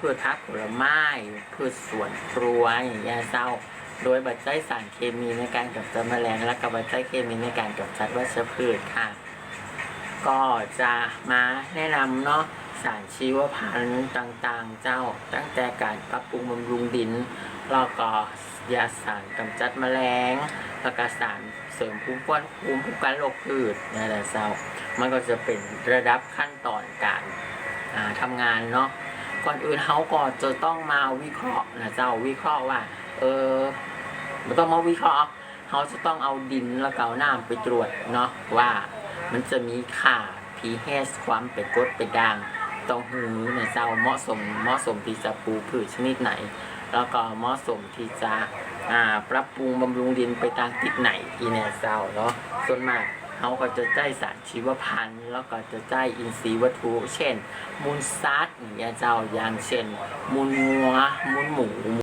พืชพักผลไม้พืชสวนครัวอย่างเงี้ยเจ้า โดยบัดใช้สารเคมีในการกำจัดแมลง และก็บัดใช้เคมีในการกำจัดวัชพืชค่ะ ก็จะมาแนะนำเนาะสารชีวพันธุ์ต่างๆ เจ้าตั้งแต่การปรับปรุงบำรุงดินแล้วก็ยาสารกำจัดแมลงแล้วก็สารเสริมภูมิคุ้มภูมิคุ้มกันโรคพืชนั่นแหละเจ้ามันก็จะเป็นระดับขั้นตอนการอ่าทำงานเนาะ ก่อนอื่นเขาก็จะต้องมาวิเคราะห์นะเจ้าวิเคราะห์ว่า เออมันต้องมาวิเคราะห์เขาจะต้องเอาดินแล้วก็เอาน้ำไปตรวจเนาะว่ามันจะมีค่า pH ความเป็นกรดเป็นด่างต้องหูนะเจ้าเหมาะสมเหมาะสมที่จะปลูกพืชชนิดไหน แล้วก็เหมาะสมที่จะอ่าปรับปรุงบำรุงดินไปตามทิศไหนอีแนเจ้าเนาะส่วนมาก เขาก็จะใจสารชีวพันธุ์ แล้วก็จะใจอินทรีย์วัตถุ เช่น มูลซัดอย่างเงี้ยเจ้าอย่างเช่น มูลงัวมูลหมู